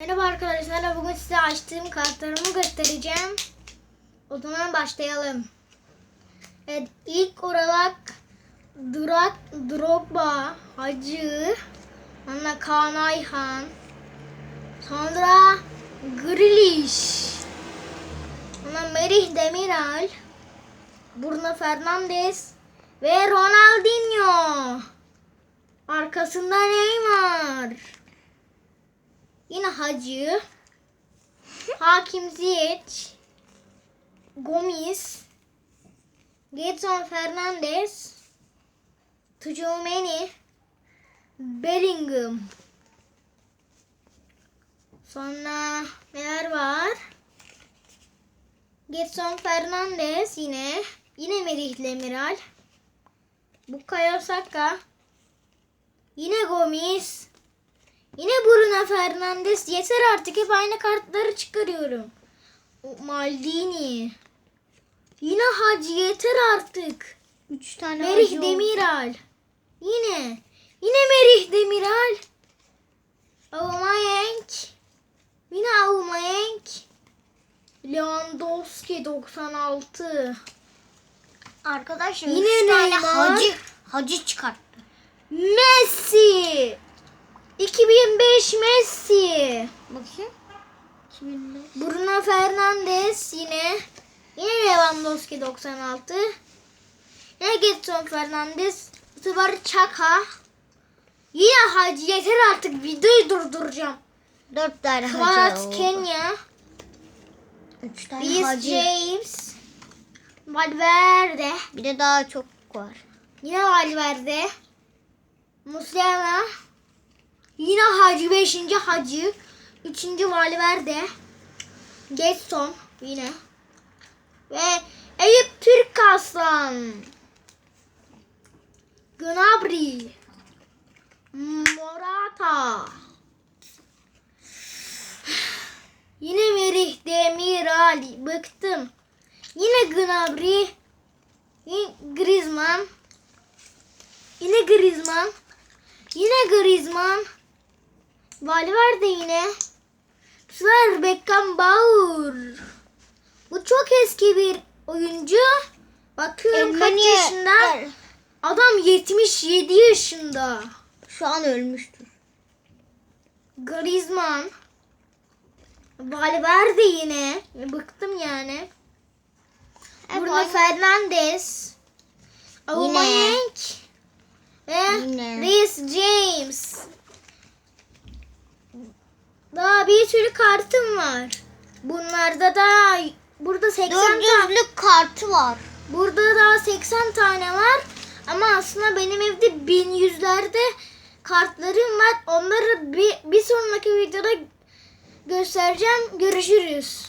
Merhaba arkadaşlar. Bugün size açtığım kartlarımı göstereceğim. O zaman başlayalım. Evet, ilk olarak Durak, Drogba, Hacı, sonra Kaan Ayhan, sonra Grealish, sonra Merih Demiral, Bruno Fernandes ve Ronaldinho. Arkasında Neymar. Yine Hacı. Hakim Ziyech. Gomis. Gedson Fernandes. Tchouameni. Bellingham. Sonra neler var? Gedson Fernandes yine. Yine Merih Demiral. Bukayo Saka. Yine Gomis. Yine Bruno Fernandes. Yeter artık hep aynı kartları çıkarıyorum. Maldini. Yine Hacı yeter artık. Üç tane Merih hacı oldu. Demiral. Yine. Yine Merih Demiral. Aubameyang. Yine Aubameyang. Lewandowski 96. Arkadaşlar Yine üç tane Neymar. hacı, hacı çıkarttı. Messi. 2005 Messi. Bakayım. 2005. Bruno Fernandes yine. Yine Lewandowski 96. Yine Getson Fernandes. Bu sefer Çaka. Yine Hacı yeter artık videoyu durduracağım. Dört tane hacı oldu. Kenya. Üç tane Reece hacı. James. Valverde. Bir de daha çok var. Yine Valverde. Musiala. Yine Hacı 5. Hacı. 3. Valverde. Getson yine. Ve Eyüp Türk Aslan. Gnabry. Morata. Yine Merih Demiral. Bıktım. Yine Gnabry. Yine Griezmann. Yine Griezmann. Yine Griezmann. Valverde yine. Bu sefer Beckenbauer. Bu çok eski bir oyuncu. Bakıyorum kaç yaşında. Er- Adam 77 yaşında. Şu an ölmüştür. Griezmann. Valverde yine. Bıktım yani. Evet, Bruno Fernandes. Aubameyang. Ve Yine. Reece James. Bir sürü kartım var. Bunlarda da burada 80 Dört tane. kartı var. Burada daha 80 tane var. Ama aslında benim evde 1100'lerde kartlarım var. Onları bir, bir sonraki videoda göstereceğim. Görüşürüz.